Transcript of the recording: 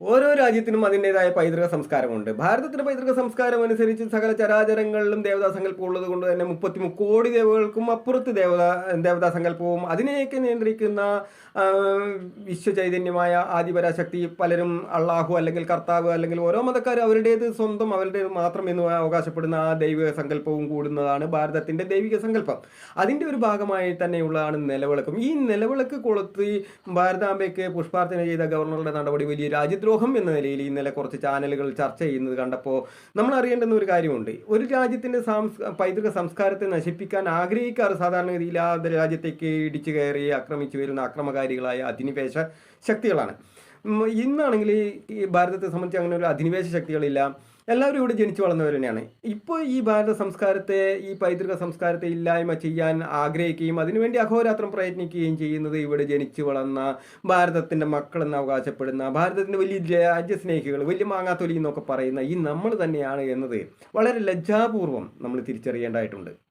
ഓരോ രാജ്യത്തിനും അതിന്റെതായ പൈതൃക സംസ്കാരമുണ്ട്. ഭാരതത്തിന്റെ പൈതൃക സംസ്കാരം അനുസരിച്ച് സകല ചരാചരങ്ങളിലും ദേവതാ സങ്കല്പം ഉള്ളത് കൊണ്ട് തന്നെ മുപ്പത്തി മുക്കോടി ദേവകൾക്കും അപ്പുറത്ത് ദേവതാ ദേവതാ സങ്കല്പവും അതിനെയൊക്കെ നിയന്ത്രിക്കുന്ന വിശ്വചൈതന്യമായ ആദിപരാശക്തി പലരും അള്ളാഹു അല്ലെങ്കിൽ കർത്താവ് അല്ലെങ്കിൽ ഓരോ മതക്കാർ അവരുടേത് സ്വന്തം അവരുടേത് മാത്രം എന്ന് അവകാശപ്പെടുന്ന ആ ദൈവിക സങ്കല്പവും കൂടുന്നതാണ് ഭാരതത്തിന്റെ ദൈവിക സങ്കല്പം. അതിന്റെ ഒരു ഭാഗമായി തന്നെയുള്ളതാണ് നിലവിളക്കും. ഈ നിലവിളക്ക് കൊളുത്തി ഭാരതാംബയ്ക്ക് പുഷ്പാർച്ചന ചെയ്ത ഗവർണറുടെ നടപടി വലിയ രാജ്യദ്രോഹം എന്ന നിലയിൽ ഇന്നലെ കുറച്ച് ചാനലുകൾ ചർച്ച ചെയ്യുന്നത് കണ്ടപ്പോൾ നമ്മൾ അറിയേണ്ടുന്ന ഒരു കാര്യമുണ്ട്. ഒരു രാജ്യത്തിന്റെ സാംസ് പൈതൃക സംസ്കാരത്തെ നശിപ്പിക്കാൻ ആഗ്രഹിക്കാറ് സാധാരണഗതിയിൽ ആ രാജ്യത്തേക്ക് ഇടിച്ചു കയറി ആക്രമിച്ചു വരുന്ന അക്രമകാരികളായ അധിനിവേശ ശക്തികളാണ്. ഇന്നാണെങ്കിൽ ഈ ഭാരതത്തെ സംബന്ധിച്ച് അങ്ങനെ ഒരു അധിനിവേശ ശക്തികളില്ല. എല്ലാവരും ഇവിടെ ജനിച്ചു വളർന്നവർ തന്നെയാണ്. ഇപ്പോൾ ഈ ഭാരത സംസ്കാരത്തെ ഈ പൈതൃക സംസ്കാരത്തെ ഇല്ലായ്മ ചെയ്യാൻ ആഗ്രഹിക്കുകയും അതിനുവേണ്ടി അഹോരാത്രം പ്രയത്നിക്കുകയും ചെയ്യുന്നത് ഇവിടെ ജനിച്ചു വളർന്ന ഭാരതത്തിന്റെ മക്കളെന്ന് അവകാശപ്പെടുന്ന ഭാരതത്തിന്റെ വലിയ രാജ്യസ്നേഹികൾ വലിയ മാങ്ങാത്തൊലി എന്നൊക്കെ പറയുന്ന ഈ നമ്മൾ തന്നെയാണ് എന്നത് വളരെ ലജ്ജാപൂർവം നമ്മൾ തിരിച്ചറിയേണ്ടതായിട്ടുണ്ട്.